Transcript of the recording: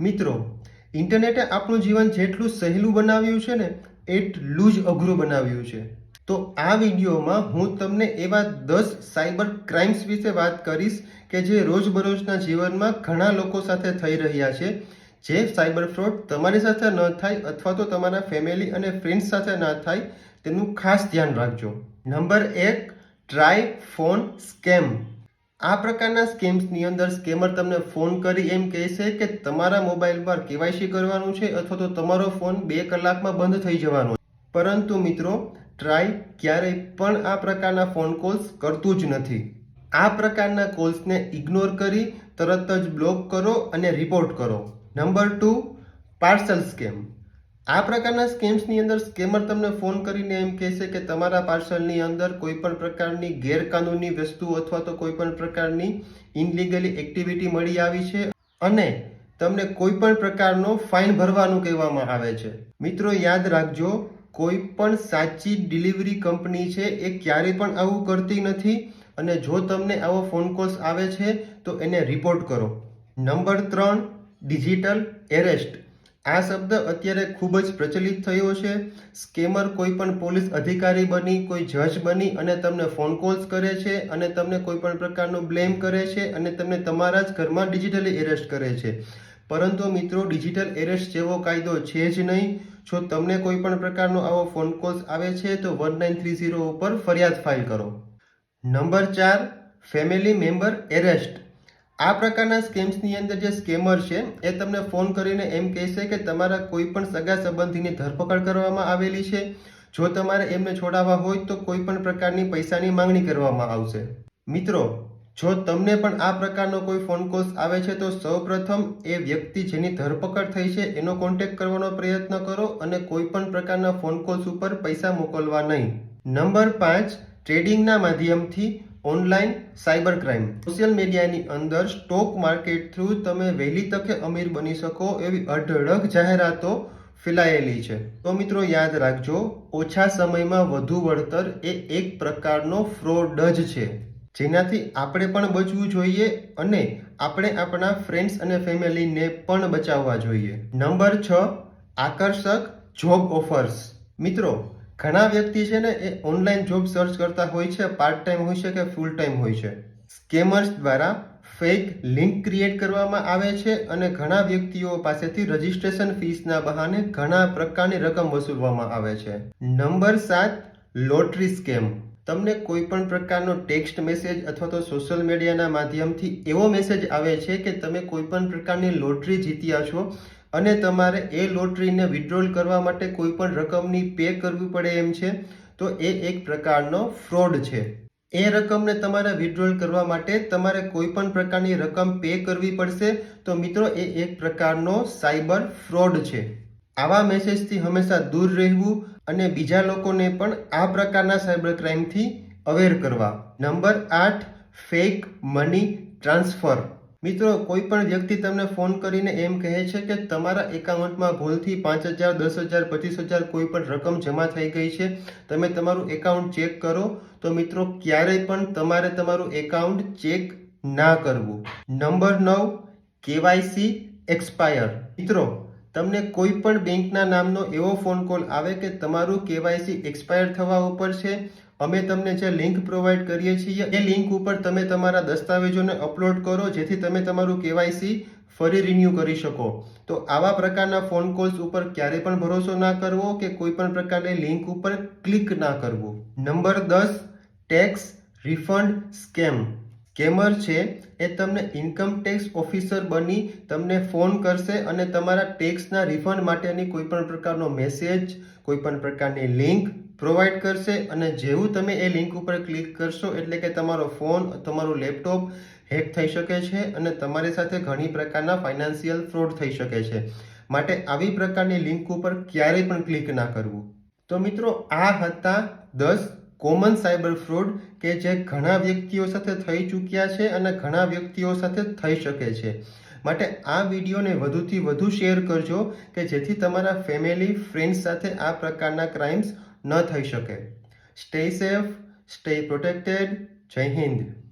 મિત્રો, ઇન્ટરનેટે આપણું જીવન જેટલું સહેલું બનાવ્યું છે ને, એટલું જ અઘરું બનાવ્યું છે. તો આ વિડીયોમાં હું તમને એવા દસ સાયબર ક્રાઇમ્સ વિશે વાત કરીશ કે જે રોજબરોજના જીવનમાં ઘણા લોકો સાથે થઈ રહ્યા છે, જે સાયબર ફ્રોડ તમારી સાથે ન થાય અથવા તો તમારા ફેમિલી અને ફ્રેન્ડ્સ સાથે ન થાય તેનું ખાસ ધ્યાન રાખજો. નંબર એક, ટ્રાય ફોન સ્કેમ. આ પ્રકારના સ્કેમ્સની અંદર સ્કેમર તમને ફોન કરી એમ કહેશે કે તમારા મોબાઈલ પર કેવાયસી કરવાનું છે અથવા તો તમારો ફોન બે કલાકમાં બંધ થઈ જવાનો. પરંતુ મિત્રો ટ્રાય ક્યારેય પણ આ પ્રકારના ફોન કોલ્સ કરતું જ નથી. આ પ્રકારના કોલ્સને ઇગ્નોર કરી તરત જ બ્લોક કરો અને રિપોર્ટ કરો. નંબર ટુ પાર્સલ સ્કેમ આ પ્રકારના સ્કેમ્સની અંદર સ્કેમર તમને ફોન કરીને એમ કહેશે કે તમારા પાર્સલની અંદર કોઈ પણ પ્રકારની ગેરકાનૂની વસ્તુ અથવા તો કોઈ પણ પ્રકારની ઇનલીગલી એક્ટિવિટી મળી આવી છે અને તમને કોઈ પણ પ્રકારનો ફાઇન ભરવાનું કહેવામાં આવે છે. મિત્રો, યાદ રાખજો કોઈ પણ સાચી ડિલિવરી કંપની છે એ ક્યારેય પણ આવું કરતી નથી અને જો તમને આવો ફોન કોલ્સ આવે છે તો એને રિપોર્ટ કરો. નંબર ત્રણ, ડિજિટલ એરેસ્ટ. આ શબ્દ અત્યારે ખૂબ જ પ્રચલિત થયો છે. સ્કેમર કોઈ પણ પોલીસ અધિકારી બની, કોઈ જજ બની અને તમને ફોન કોલ્સ કરે છે અને તમને કોઈ પણ પ્રકારનું બ્લેમ કરે છે અને તમને તમારા જ ઘરમાં ડિજિટલી એરેસ્ટ કરે છે. પરંતુ મિત્રો, ડિજિટલ એરેસ્ટ જેવો કાયદો છે જ નહીં. જો તમને કોઈ પણ પ્રકારનો આવો ફોન કોલ્સ આવે છે, તો વન નાઇન થ્રી ઝીરો ઉપર ફરિયાદ ફાઇલ કરો. નંબર ચાર, ફેમિલી મેમ્બર એરેસ્ટ. આ પ્રકારના સ્કેમ્સની અંદર જે સ્કેમર છે, એ તમને ફોન કરીને એમ કહેશે કે તમારા કોઈ પણ સગા સંબંધીની ધરપકડ કરવામાં આવેલી છે. જો તમારે એમને છોડાવવા હોય તો કોઈ પણ પ્રકારની પૈસાની માંગણી કરવામાં આવશે. મિત્રો, જો તમને પણ આ પ્રકારનો કોઈ ફોન કોલ્સ આવે છે, તો સૌપ્રથમ એ વ્યક્તિ જેની ધરપકડ થઈ છે, એનો કોન્ટેક્ટ કરવાનો પ્રયત્ન કરો અને કોઈ પણ પ્રકારના ફોન કોલ્સ ઉપર પૈસા મોકલવા નહીં. નંબર પાંચ ટ્રેડિંગના માધ્યમથી ઓનલાઈન સાયબર ક્રાઇમ. સોશિયલ મીડિયાની અંદર સ્ટોક માર્કેટ થ્રુ તમે વહેલી તકે અમીર બની શકો એવી અઢળક જાહેરાતો ફેલાયેલી છે. તો મિત્રો યાદ રાખજો, ઓછા સમયમાં વધુ વળતર એ એક પ્રકારનો ફ્રોડ જ છે. જેનાથી આપણે પણ બચવું જોઈએ અને આપણે આપણા ફ્રેન્ડ્સ અને ફેમિલીને પણ બચાવવા જોઈએ. નંબર છ, આકર્ષક જોબ ઓફર્સ. મિત્રો ઘણા વ્યક્તિ છે ને એ ઓનલાઈન જોબ સર્ચ કરતા હોય છે પાર્ટ ટાઈમ હોય છે કે ફૂલ ટાઈમ હોય છે. સ્કેમર્સ દ્વારા ફેક લિંક ક્રિએટ કરવામાં આવે છે અને ઘણા વ્યક્તિઓ પાસેથી રજિસ્ટ્રેશન ફીસના બહાને ઘણા પ્રકારની રકમ વસૂલવામાં આવે છે. નંબર સાત લોટરી સ્કેમ તમને કોઈ પણ પ્રકારનો ટેક્સ્ટ મેસેજ અથવા તો સોશિયલ મીડિયાના માધ્યમથી એવો મેસેજ આવે છે કે તમે કોઈ પણ પ્રકારની લોટરી જીત્યા છો અને તમારે એ લોટરીને વિડ્રોલ કરવા માટે કોઈ પણ રકમની પે કરવી પડે એમ છે, તો એ એક પ્રકારનો ફ્રોડ છે. એ રકમને તમારે વિડ્રોલ કરવા માટે તમારે કોઈ પણ પ્રકારની રકમ પે કરવી પડશે, તો મિત્રો એ એક પ્રકારનો સાયબર ફ્રોડ છે. આવા મેસેજથી હંમેશા દૂર રહેવું અને બીજા લોકોને પણ આ પ્રકારના સાયબર ક્રાઇમથી અવેર કરવા. નંબર આઠ ફેક મની ટ્રાન્સફર મિત્રો કોઈ પણ વ્યક્તિ તમને ફોન કરીને એમ કહે છે કે તમારા એકાઉન્ટમાં ભૂલથી પાંચ હજાર, દસ હજાર, પચીસ હજાર કોઈ પણ રકમ જમા થઈ ગઈ છે, તમે તમારું એકાઉન્ટ ચેક કરો, તો મિત્રો, ક્યારેય પણ તમારે તમારું એકાઉન્ટ ચેક ના કરવું. નંબર નવ, કેવાયસી એક્સપાયર. મિત્રો તમને કોઈ પણ બેંકના નામનો એવો ફોન કોલ આવે કે તમારું કેવાયસી એક્સપાયર થવા ઉપર છે, અમે તમને જે લિંક પ્રોવાઈડ કરીએ છીએ, એ લિંક ઉપર તમે તમારા દસ્તાવેજોને અપલોડ કરો, જેથી તમે તમારું કેવાયસી ફરી રિન્યૂ કરી શકો. તો આવા પ્રકારના ફોન કોલ્સ ઉપર ક્યારે પણ ભરોસો ના કરવો કે કોઈ પણ પ્રકારની લિંક ઉપર ક્લિક ના કરવું. નંબર દસ, ટેક્સ રિફંડ સ્કેમ. સ્કેમર છે એ તમને ઇન્કમ ટેક્સ ઓફિસર બની, તમને ફોન કરશે અને તમારા ટેક્સના રિફંડ માટેની કોઈ પણ પ્રકારનો મેસેજ કોઈ પણ પ્રકારની લિંક પ્રોવાઈડ કરશે અને જેવું તમે એ લિંક ઉપર ક્લિક કરશો એટલે કે તમારો ફોન તમારું લેપટોપ હેક થઈ શકે છે અને તમારી સાથે ઘણી પ્રકારના ફાઇનાન્શિયલ ફ્રોડ થઈ શકે છે. માટે આવી પ્રકારની લિંક ઉપર ક્યારેય પણ ક્લિક ના કરવું. તો મિત્રો, આ હતા દસ કોમન સાયબર ફ્રોડ કે જે ઘણા વ્યક્તિઓ સાથે થઈ ચૂક્યા છે અને ઘણા વ્યક્તિઓ સાથે થઈ શકે છે. માટે આ વિડીયોને વધુથી વધુ શેર કરજો કે જેથી તમારા ફેમિલી, ફ્રેન્ડ્સ સાથે આ પ્રકારના ક્રાઇમ્સ ન થઈ શકે. સ્ટે સેફ, સ્ટે પ્રોટેક્ટેડ, જય હિન્દ.